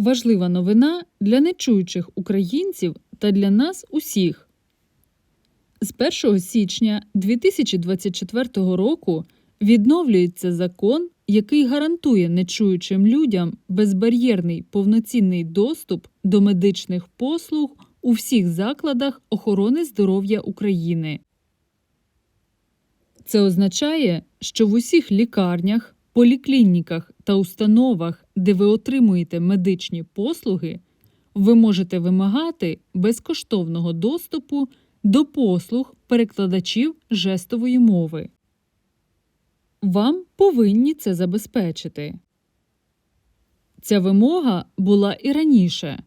важлива новина для нечуючих українців та для нас усіх. З 1 січня 2024 року відновлюється закон, який гарантує нечуючим людям безбар'єрний повноцінний доступ до медичних послуг у всіх закладах охорони здоров'я України. Це означає, що в усіх лікарнях, поліклініках та установах, де ви отримуєте медичні послуги, ви можете вимагати безкоштовного доступу до послуг перекладачів жестової мови. Вам повинні це забезпечити. Ця вимога була і раніше,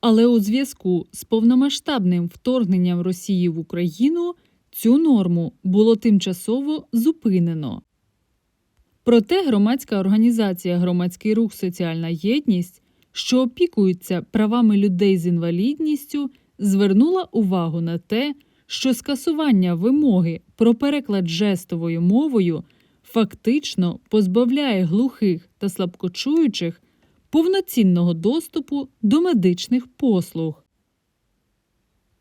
але у зв'язку з повномасштабним вторгненням Росії в Україну цю норму було тимчасово зупинено. Проте громадська організація Громадський рух Соціальна єдність, що опікується правами людей з інвалідністю, звернула увагу на те, що скасування вимоги про переклад жестовою мовою фактично позбавляє глухих та слабкочуючих повноцінного доступу до медичних послуг.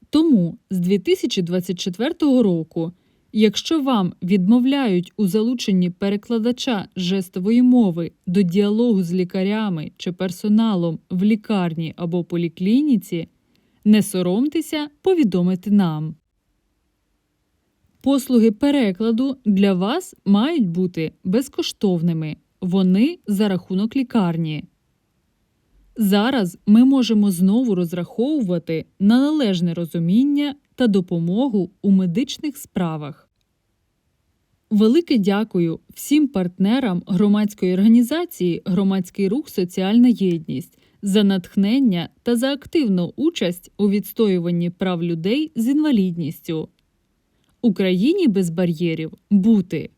Тому з 2024 року, якщо вам відмовляють у залученні перекладача жестової мови до діалогу з лікарями чи персоналом в лікарні або поліклініці, не соромтеся повідомити нам. Послуги перекладу для вас мають бути безкоштовними. Вони за рахунок лікарні. Зараз ми можемо знову розраховувати на належне розуміння та допомогу у медичних справах. Велике дякую всім партнерам громадської організації Громадський рух Соціальна єдність за натхнення та за активну участь у відстоюванні прав людей з інвалідністю. Україні без бар'єрів бути.